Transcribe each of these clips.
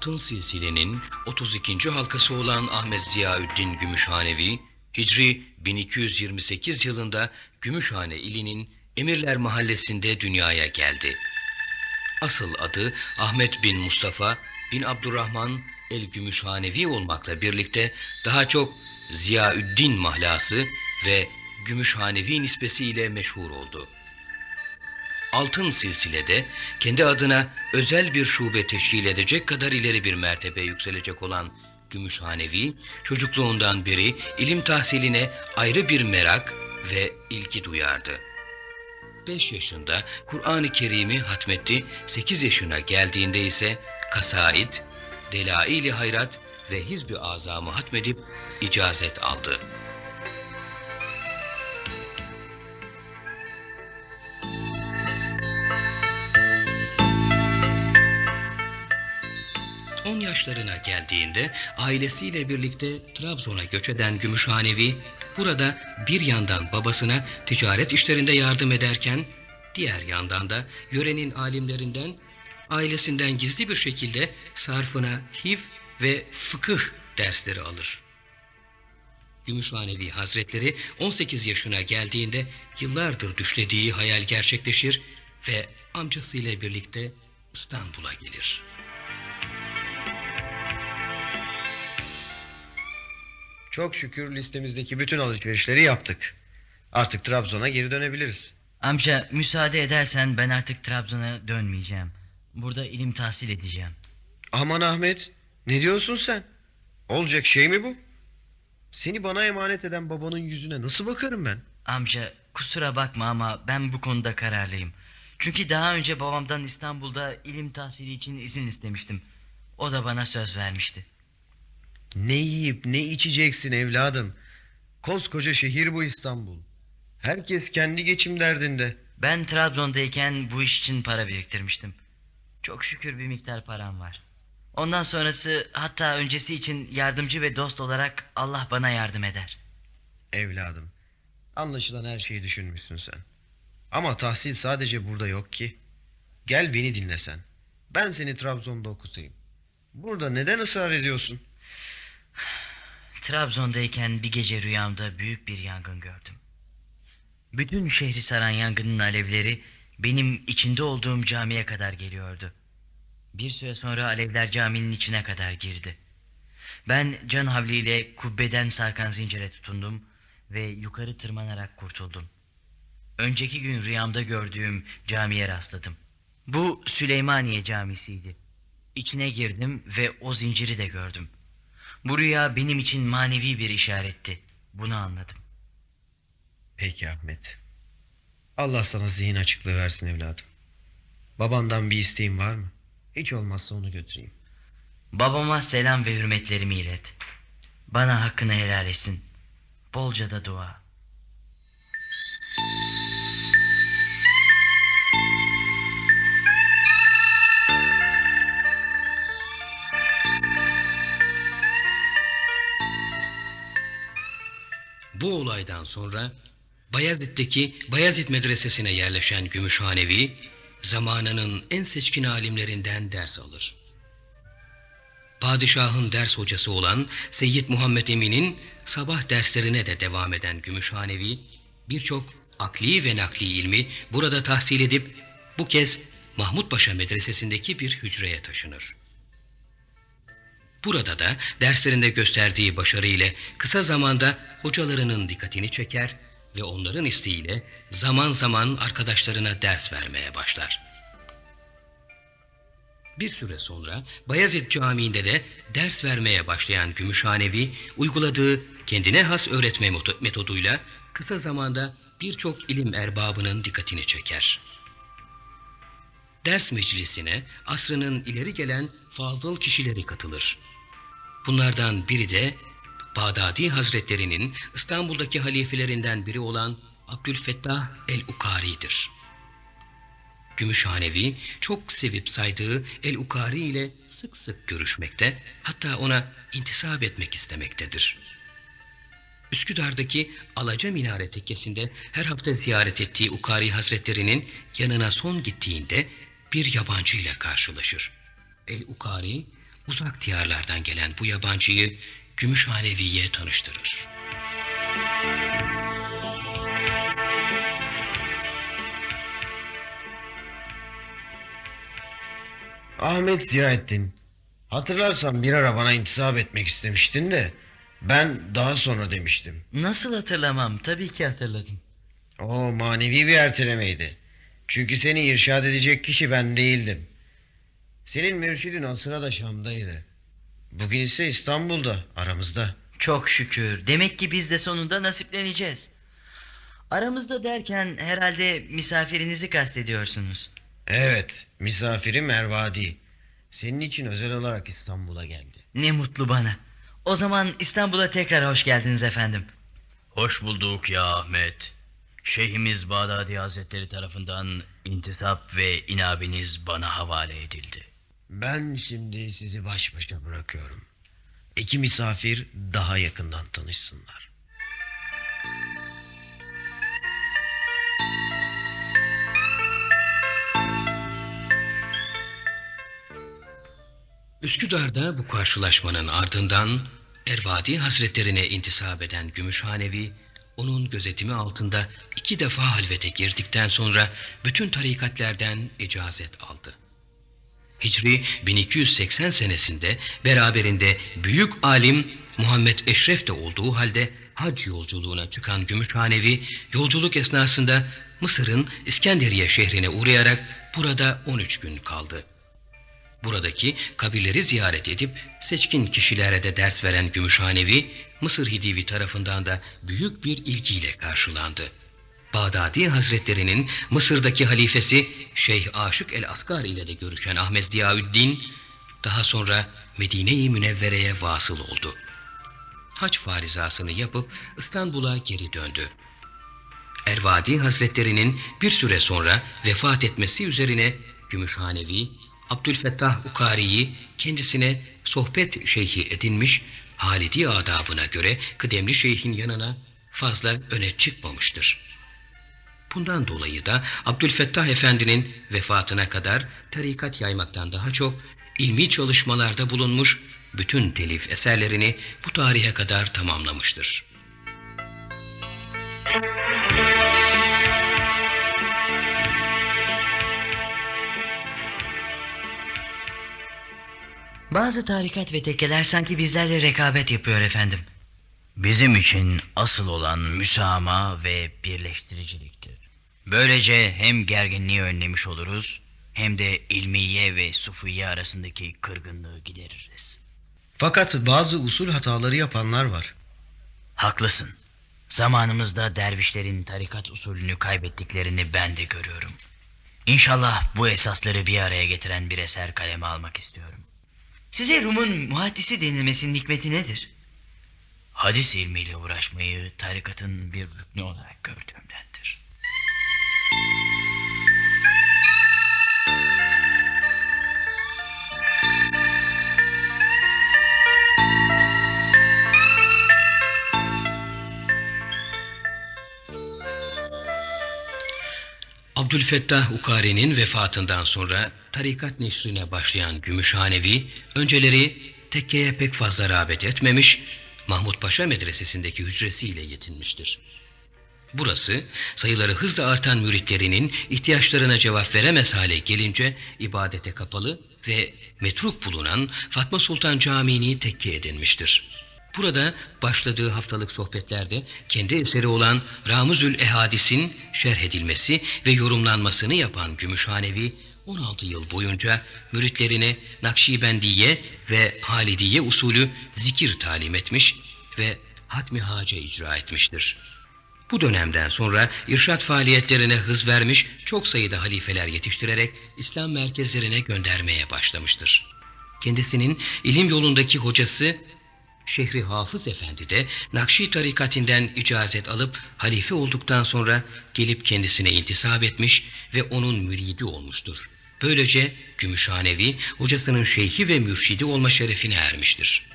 Altın Silsile'nin 32. halkası olan Ahmet Ziyaüddin Gümüşhanevi, Hicri 1228 yılında Gümüşhane ilinin Emirler Mahallesi'nde dünyaya geldi. Asıl adı Ahmet bin Mustafa bin Abdurrahman el-Gümüşhanevi olmakla birlikte daha çok Ziyaüddin mahlası ve Gümüşhanevi nispesiyle meşhur oldu. Altın Silsile'de kendi adına özel bir şube teşkil edecek kadar ileri bir mertebe yükselecek olan Gümüşhanevi, çocukluğundan beri ilim tahsiline ayrı bir merak ve ilgi duyardı. 5 yaşında Kur'an-ı Kerim'i hatmetti, 8 yaşına geldiğinde ise Kasaid, Delail-i Hayrat ve Hizb-i Azam'ı hatmedip icazet aldı. On yaşlarına geldiğinde ailesiyle birlikte Trabzon'a göç eden Gümüşhanevi, burada bir yandan babasına ticaret işlerinde yardım ederken, diğer yandan da yörenin alimlerinden, ailesinden gizli bir şekilde sarfına hiv ve fıkıh dersleri alır. Gümüşhanevi Hazretleri 18 yaşına geldiğinde yıllardır düşlediği hayal gerçekleşir ve amcasıyla birlikte İstanbul'a gelir. Çok şükür listemizdeki bütün alışverişleri yaptık. Artık Trabzon'a geri dönebiliriz. Amca müsaade edersen ben artık Trabzon'a dönmeyeceğim. Burada ilim tahsil edeceğim. Aman Ahmet, ne diyorsun sen? Olacak şey mi bu? Seni bana emanet eden babanın yüzüne nasıl bakarım ben? Amca kusura bakma ama ben bu konuda kararlıyım. Çünkü daha önce babamdan İstanbul'da ilim tahsili için izin istemiştim. O da bana söz vermişti. Ne yiyip ne içeceksin evladım? Koskoca şehir bu İstanbul. Herkes kendi geçim derdinde. Ben Trabzon'dayken bu iş için para biriktirmiştim. Çok şükür bir miktar param var. Ondan sonrası hatta öncesi için yardımcı ve dost olarak Allah bana yardım eder. Evladım, anlaşılan her şeyi düşünmüşsün sen. Ama tahsil sadece burada yok ki. Gel beni dinle sen. Ben seni Trabzon'da okutayım. Burada neden ısrar ediyorsun? Trabzon'dayken bir gece rüyamda büyük bir yangın gördüm. Bütün şehri saran yangının alevleri benim içinde olduğum camiye kadar geliyordu. Bir süre sonra alevler caminin içine kadar girdi. Ben can havliyle kubbeden sarkan zincire tutundum ve yukarı tırmanarak kurtuldum. Önceki gün rüyamda gördüğüm camiye rastladım. Bu Süleymaniye Camisi'ydi. İçine girdim ve o zinciri de gördüm. Bu rüya benim için manevi bir işaretti. Bunu anladım. Peki Ahmet. Allah sana zihin açıklığı versin evladım. Babandan bir isteğin var mı? Hiç olmazsa onu götüreyim. Babama selam ve hürmetlerimi ilet. Bana hakkını helal etsin. Bolca da dua. Bu olaydan sonra Bayezid'deki Bayezid Medresesi'ne yerleşen Gümüşhanevi, zamanının en seçkin alimlerinden ders alır. Padişahın ders hocası olan Seyyid Muhammed Emin'in sabah derslerine de devam eden Gümüşhanevi, birçok akli ve nakli ilmi burada tahsil edip bu kez Mahmut Paşa Medresesi'ndeki bir hücreye taşınır. Burada da derslerinde gösterdiği başarı ile kısa zamanda hocalarının dikkatini çeker ve onların isteğiyle zaman zaman arkadaşlarına ders vermeye başlar. Bir süre sonra Bayezid Camii'nde de ders vermeye başlayan Gümüşhanevi uyguladığı kendine has öğretme metoduyla kısa zamanda birçok ilim erbabının dikkatini çeker. Ders meclisine asrının ileri gelen fazıl kişileri katılır. Bunlardan biri de Bağdadi Hazretleri'nin İstanbul'daki halifelerinden biri olan Abdülfettah el-Ukari'dir. Gümüşhanevi çok sevip saydığı el-Ukari ile sık sık görüşmekte, hatta ona intisap etmek istemektedir. Üsküdar'daki Alaca Minare Tekkesi'nde her hafta ziyaret ettiği Ukari Hazretleri'nin yanına son gittiğinde bir yabancı ile karşılaşır. El-Ukari uzak diyarlardan gelen bu yabancıyı Gümüşhanevi'ye tanıştırır. Ahmet Ziyaettin. Hatırlarsan bir ara bana intisap etmek istemiştin de ben daha sonra demiştim. Nasıl hatırlamam? Tabii ki hatırladım. O manevi bir ertelemeydi. Çünkü seni irşad edecek kişi ben değildim. Senin mürşidin o sırada Şam'daydı. Bugün ise İstanbul'da aramızda. Çok şükür. Demek ki biz de sonunda nasipleneceğiz. Aramızda derken herhalde misafirinizi kastediyorsunuz. Evet misafirim Ervadi. Senin için özel olarak İstanbul'a geldi. Ne mutlu bana. O zaman İstanbul'a tekrar hoş geldiniz efendim. Hoş bulduk ya Ahmet. Şeyhimiz Bağdadi Hazretleri tarafından intisap ve inabiniz bana havale edildi. Ben şimdi sizi baş başa bırakıyorum. İki misafir daha yakından tanışsınlar. Üsküdar'da bu karşılaşmanın ardından Ervadi Hazretlerine intisap eden Gümüşhanevi, onun gözetimi altında iki defa halvete girdikten sonra bütün tarikatlerden icazet aldı. Hicri 1280 senesinde beraberinde büyük alim Muhammed Eşref de olduğu halde hac yolculuğuna çıkan Gümüşhanevi yolculuk esnasında Mısır'ın İskenderiye şehrine uğrayarak burada 13 gün kaldı. Buradaki kabirleri ziyaret edip seçkin kişilere de ders veren Gümüşhanevi, Mısır Hidivi tarafından da büyük bir ilgiyle karşılandı. Bağdadi Hazretlerinin Mısır'daki halifesi Şeyh Aşık el-Asgar ile de görüşen Ahmet Ziyaüddin, daha sonra Medine-i Münevvere'ye vasıl oldu. Hac farizasını yapıp İstanbul'a geri döndü. Ervadi Hazretlerinin bir süre sonra vefat etmesi üzerine Gümüşhanevi, Abdülfettah Ukari'yi kendisine sohbet şeyhi edinmiş, Halidi adabına göre kıdemli şeyhin yanına fazla öne çıkmamıştır. Bundan dolayı da Abdülfettah Efendi'nin vefatına kadar tarikat yaymaktan daha çok ilmi çalışmalarda bulunmuş, bütün telif eserlerini bu tarihe kadar tamamlamıştır. Bazı tarikat ve tekkeler sanki bizlerle rekabet yapıyor efendim. Bizim için asıl olan müsamaha ve birleştiriciliktir. Böylece hem gerginliği önlemiş oluruz hem de ilmiye ve sufiye arasındaki kırgınlığı gideririz. Fakat bazı usul hataları yapanlar var. Haklısın. Zamanımızda dervişlerin tarikat usulünü kaybettiklerini ben de görüyorum. İnşallah bu esasları bir araya getiren bir eser kaleme almak istiyorum. Size Rum'un muhaddisi denilmesinin hikmeti nedir? Hadis ilmiyle uğraşmayı tarikatın bir rüknü olarak gördüğümdendir. Abdülfettah Ukari'nin vefatından sonra tarikat neşrine başlayan Gümüşhanevi, önceleri tekkeye pek fazla rağbet etmemiş, Mahmut Paşa medresesindeki hücresiyle yetinmiştir. Burası sayıları hızla artan müritlerinin ihtiyaçlarına cevap veremez hale gelince ibadete kapalı ve metruk bulunan Fatma Sultan Camii'ni tekke edinmiştir. Burada başladığı haftalık sohbetlerde kendi eseri olan Ramuzül Ehadis'in şerh edilmesi ve yorumlanmasını yapan Gümüşhanevi 16 yıl boyunca müritlerine Nakşibendiye ve Halidiye usulü zikir talim etmiş ve hatmi hace icra etmiştir. Bu dönemden sonra irşat faaliyetlerine hız vermiş çok sayıda halifeler yetiştirerek İslam merkezlerine göndermeye başlamıştır. Kendisinin ilim yolundaki hocası Şehri Hafız Efendi de Nakşi tarikatinden icazet alıp halife olduktan sonra gelip kendisine intisap etmiş ve onun müridi olmuştur. Böylece Gümüşhanevi hocasının şeyhi ve mürşidi olma şerefine ermiştir.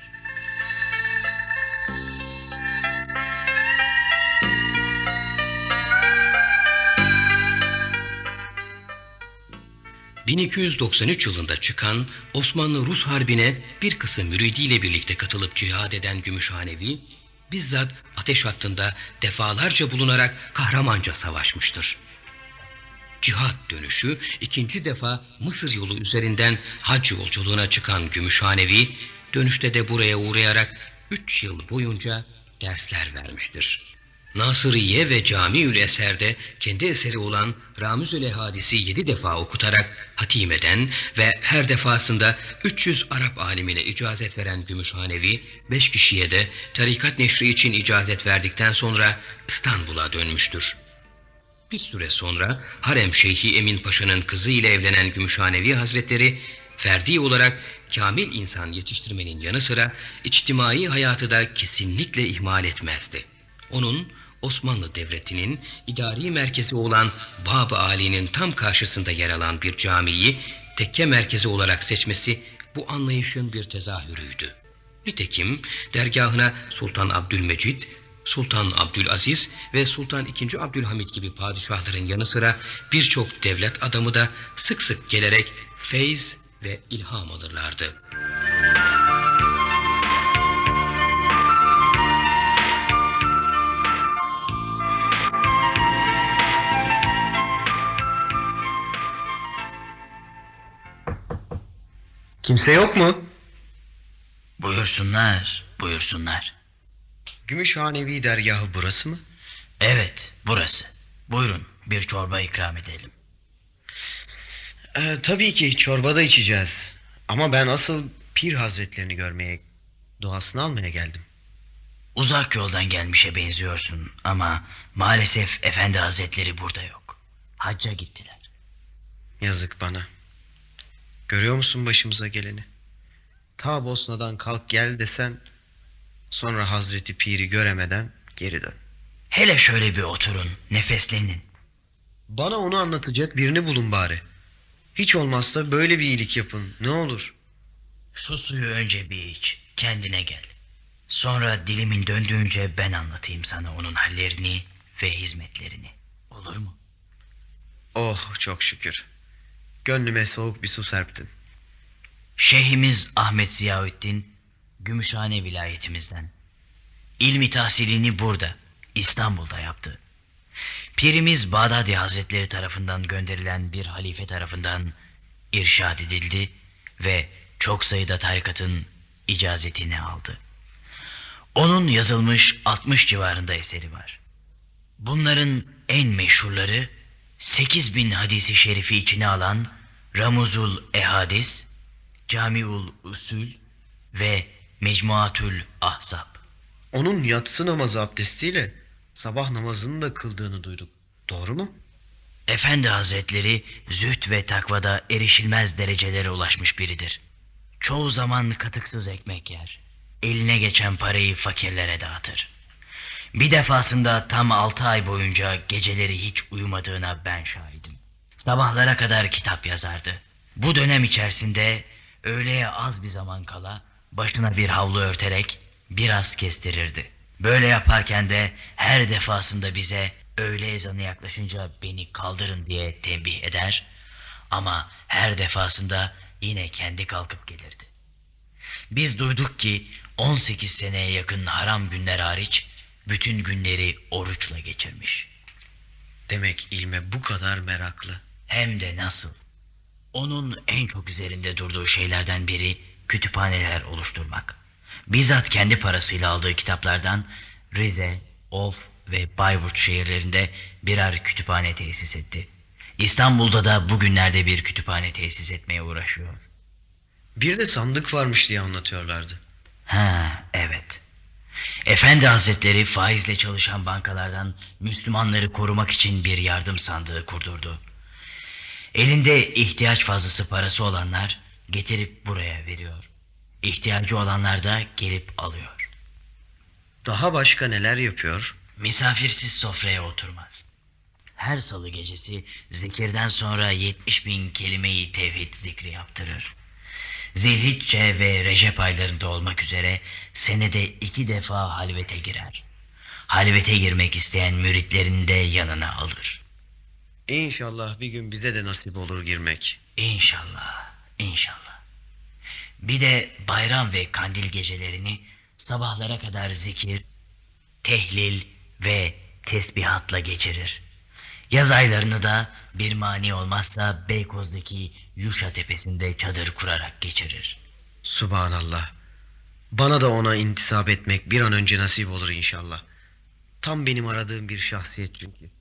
1293 yılında çıkan Osmanlı-Rus Harbi'ne bir kısım müridiyle birlikte katılıp cihad eden Gümüşhanevi, bizzat ateş hattında defalarca bulunarak kahramanca savaşmıştır. Cihat dönüşü ikinci defa Mısır yolu üzerinden hac yolculuğuna çıkan Gümüşhanevi, dönüşte de buraya uğrayarak üç yıl boyunca dersler vermiştir. Nasıriye ve Camiül Eser'de kendi eseri olan Ramüzül Hadisi yedi defa okutarak hatim eden ve her defasında 300 Arap alimine icazet veren Gümüşhanevi, beş kişiye de tarikat neşri için icazet verdikten sonra İstanbul'a dönmüştür. Bir süre sonra Harem Şeyhi Emin Paşa'nın kızı ile evlenen Gümüşhanevi Hazretleri ferdi olarak kamil insan yetiştirmenin yanı sıra içtimai hayatı da kesinlikle ihmal etmezdi. Onun Osmanlı Devleti'nin idari merkezi olan Bab-ı Ali'nin tam karşısında yer alan bir camiyi tekke merkezi olarak seçmesi bu anlayışın bir tezahürüydü. Nitekim dergahına Sultan Abdülmecid, Sultan Abdülaziz ve Sultan II. Abdülhamit gibi padişahların yanı sıra birçok devlet adamı da sık sık gelerek feyz ve ilham alırlardı. Kimse yok mu? Buyursunlar, buyursunlar. Gümüşhanevi dergahı burası mı? Evet, burası. Buyurun, bir çorba ikram edelim. Ee, tabii ki çorba da içeceğiz. Ama ben asıl Pir Hazretlerini görmeye, duasını almaya geldim. Uzak yoldan gelmişe benziyorsun ama maalesef efendi hazretleri burada yok. Hacca gittiler. Yazık bana. Görüyor musun başımıza geleni? Ta Bosna'dan kalk gel desen, sonra Hazreti Pir'i göremeden geri dön. Hele şöyle bir oturun, nefeslenin. Bana onu anlatacak birini bulun bari. Hiç olmazsa böyle bir iyilik yapın, ne olur. Şu suyu önce bir iç, kendine gel. Sonra dilimin döndüğünce ben anlatayım sana onun hallerini ve hizmetlerini. Olur mu? Oh çok şükür. Gönlüme soğuk bir su serptin. Şeyhimiz Ahmet Ziyaüddin, Gümüşhane vilayetimizden. İlmi tahsilini burada, İstanbul'da yaptı. Pirimiz Bağdadi Hazretleri tarafından gönderilen bir halife tarafından irşad edildi ve çok sayıda tarikatın icazetini aldı. Onun yazılmış 60 civarında eseri var. Bunların en meşhurları 8000 hadisi şerifi içine alan Ramuzul Ehadis, Camiul Usul ve Mecmuatül Ahzab. Onun yatsı namazı abdestiyle sabah namazını da kıldığını duyduk. Doğru mu? Efendi Hazretleri züht ve takvada erişilmez derecelere ulaşmış biridir. Çoğu zaman katıksız ekmek yer. Eline geçen parayı fakirlere dağıtır. Bir defasında tam altı ay boyunca geceleri hiç uyumadığına ben şahidim. Sabahlara kadar kitap yazardı. Bu dönem içerisinde öğleye az bir zaman kala başına bir havlu örterek biraz kestirirdi. Böyle yaparken de her defasında bize öğle ezanı yaklaşınca beni kaldırın diye tembih eder ama her defasında yine kendi kalkıp gelirdi. Biz duyduk ki 18 seneye yakın haram günler hariç bütün günleri oruçla geçirmiş. Demek ilme bu kadar meraklı. Hem de nasıl? Onun en çok üzerinde durduğu şeylerden biri kütüphaneler oluşturmak. Bizzat kendi parasıyla aldığı kitaplardan Rize, Of ve Bayburt şehirlerinde birer kütüphane tesis etti. İstanbul'da da bugünlerde bir kütüphane tesis etmeye uğraşıyor. Bir de sandık varmış diye anlatıyorlardı. Ha, evet. Efendi Hazretleri faizle çalışan bankalardan Müslümanları korumak için bir yardım sandığı kurdurdu. Elinde ihtiyaç fazlası parası olanlar getirip buraya veriyor. İhtiyacı olanlar da gelip alıyor. Daha başka neler yapıyor? Misafirsiz sofraya oturmaz. Her salı gecesi zikirden sonra 70 bin kelimeyi tevhid zikri yaptırır. Zilhicce ve Recep aylarında olmak üzere senede iki defa halvete girer. Halvete girmek isteyen müritlerini de yanına alır. İnşallah bir gün bize de nasip olur girmek. İnşallah, inşallah. Bir de bayram ve kandil gecelerini sabahlara kadar zikir, tehlil ve tesbihatla geçirir. Yaz aylarını da bir mani olmazsa Beykoz'daki Yuşa tepesinde çadır kurarak geçirir. Subhanallah. Bana da ona intisap etmek bir an önce nasip olur inşallah. Tam benim aradığım bir şahsiyet çünkü.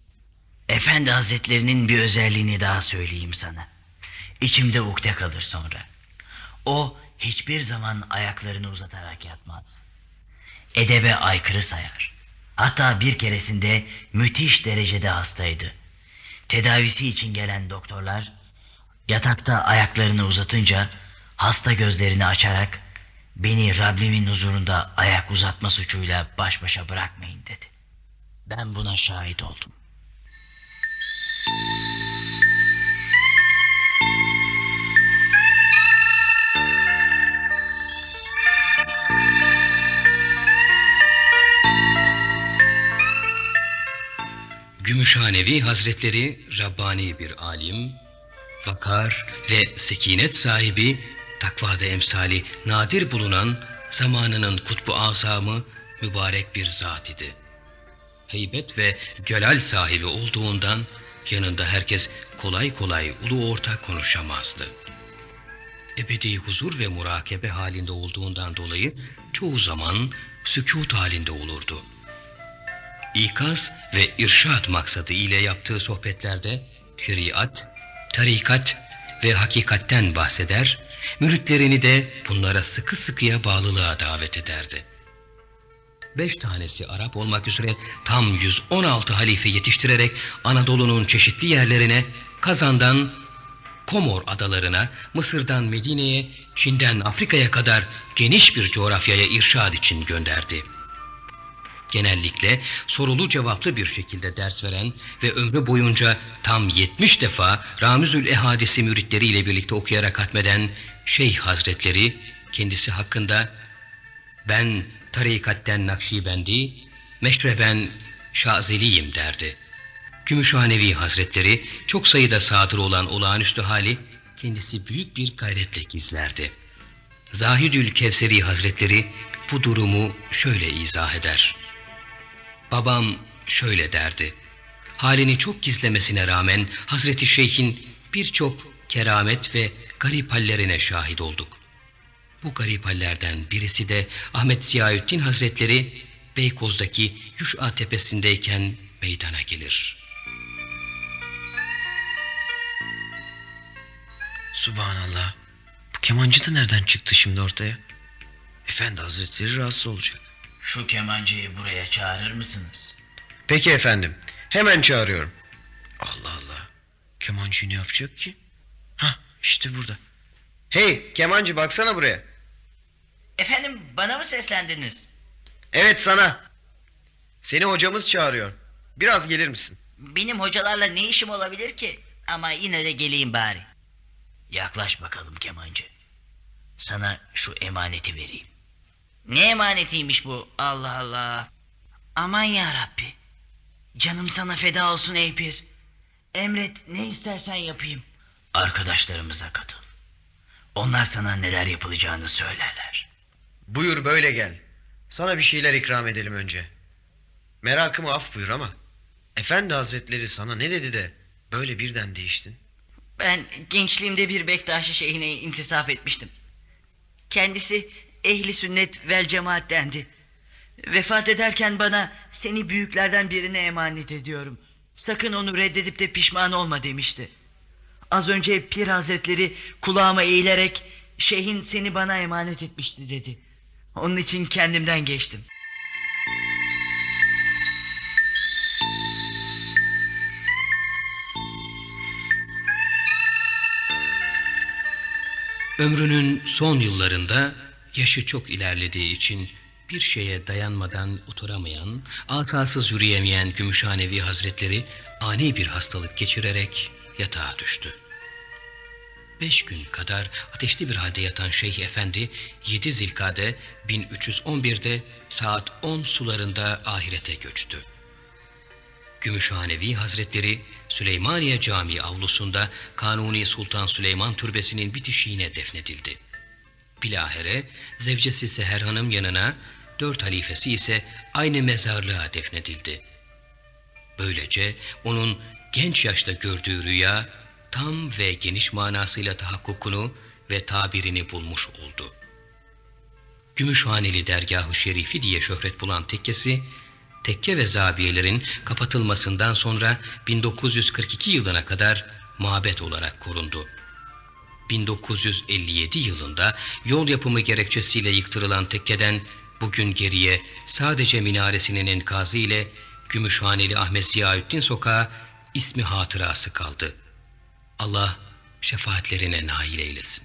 Efendi Hazretlerinin bir özelliğini daha söyleyeyim sana. İçimde ukde kalır sonra. O hiçbir zaman ayaklarını uzatarak yatmaz. Edebe aykırı sayar. Hatta bir keresinde müthiş derecede hastaydı. Tedavisi için gelen doktorlar yatakta ayaklarını uzatınca hasta gözlerini açarak beni Rabbimin huzurunda ayak uzatma suçuyla baş başa bırakmayın dedi. Ben buna şahit oldum. Gümüşhanevi Hazretleri Rabbani bir alim, vakar ve sekinet sahibi, takvada emsali nadir bulunan zamanının kutbu azamı mübarek bir zat idi. Heybet ve celal sahibi olduğundan yanında herkes kolay kolay ulu orta konuşamazdı. Ebedi huzur ve murakebe halinde olduğundan dolayı çoğu zaman sükut halinde olurdu ikaz ve irşad maksadı ile yaptığı sohbetlerde şeriat, tarikat ve hakikatten bahseder, müritlerini de bunlara sıkı sıkıya bağlılığa davet ederdi. Beş tanesi Arap olmak üzere tam 116 halife yetiştirerek Anadolu'nun çeşitli yerlerine, Kazan'dan Komor adalarına, Mısır'dan Medine'ye, Çin'den Afrika'ya kadar geniş bir coğrafyaya irşad için gönderdi genellikle sorulu cevaplı bir şekilde ders veren ve ömrü boyunca tam 70 defa Ramizül Ehadisi müritleriyle birlikte okuyarak hatmeden Şeyh Hazretleri kendisi hakkında ben tarikatten Nakşibendi, meşreben Şazeliyim derdi. Gümüşhanevi Hazretleri çok sayıda sadır olan olağanüstü hali kendisi büyük bir gayretle gizlerdi. Zahidül Kevseri Hazretleri bu durumu şöyle izah eder. Babam şöyle derdi. Halini çok gizlemesine rağmen Hazreti Şeyh'in birçok keramet ve garip hallerine şahit olduk. Bu garip hallerden birisi de Ahmet Ziyaüddin Hazretleri Beykoz'daki Yuşa tepesindeyken meydana gelir. Subhanallah. Bu kemancı da nereden çıktı şimdi ortaya? Efendi Hazretleri rahatsız olacak. Şu kemancıyı buraya çağırır mısınız? Peki efendim. Hemen çağırıyorum. Allah Allah. Kemancı ne yapacak ki? Ha işte burada. Hey kemancı baksana buraya. Efendim bana mı seslendiniz? Evet sana. Seni hocamız çağırıyor. Biraz gelir misin? Benim hocalarla ne işim olabilir ki? Ama yine de geleyim bari. Yaklaş bakalım kemancı. Sana şu emaneti vereyim. Ne emanetiymiş bu? Allah Allah. Aman ya Rabbi. Canım sana feda olsun ey pir. Emret ne istersen yapayım. Arkadaşlarımıza katıl. Onlar sana neler yapılacağını söylerler. Buyur böyle gel. Sana bir şeyler ikram edelim önce. Merakımı af buyur ama. Efendi Hazretleri sana ne dedi de böyle birden değiştin? Ben gençliğimde bir Bektaşi şeyhine intisap etmiştim. Kendisi ehli sünnet vel cemaat dendi. Vefat ederken bana seni büyüklerden birine emanet ediyorum. Sakın onu reddedip de pişman olma demişti. Az önce Pir Hazretleri kulağıma eğilerek şeyhin seni bana emanet etmişti dedi. Onun için kendimden geçtim. Ömrünün son yıllarında yaşı çok ilerlediği için bir şeye dayanmadan oturamayan, asasız yürüyemeyen Gümüşhanevi Hazretleri ani bir hastalık geçirerek yatağa düştü. Beş gün kadar ateşli bir halde yatan Şeyh Efendi 7 Zilkade 1311'de saat 10 sularında ahirete göçtü. Gümüşhanevi Hazretleri Süleymaniye Camii avlusunda Kanuni Sultan Süleyman Türbesi'nin bitişiğine defnedildi. Bilahere zevcesi Seher Hanım yanına, dört halifesi ise aynı mezarlığa defnedildi. Böylece onun genç yaşta gördüğü rüya tam ve geniş manasıyla tahakkukunu ve tabirini bulmuş oldu. Gümüşhaneli dergahı şerifi diye şöhret bulan tekkesi, tekke ve zabiyelerin kapatılmasından sonra 1942 yılına kadar mabet olarak korundu. 1957 yılında yol yapımı gerekçesiyle yıktırılan tekkeden bugün geriye sadece minaresinin enkazı ile Gümüşhaneli Ahmet Ziyaüddin Sokağı ismi hatırası kaldı. Allah şefaatlerine nail eylesin.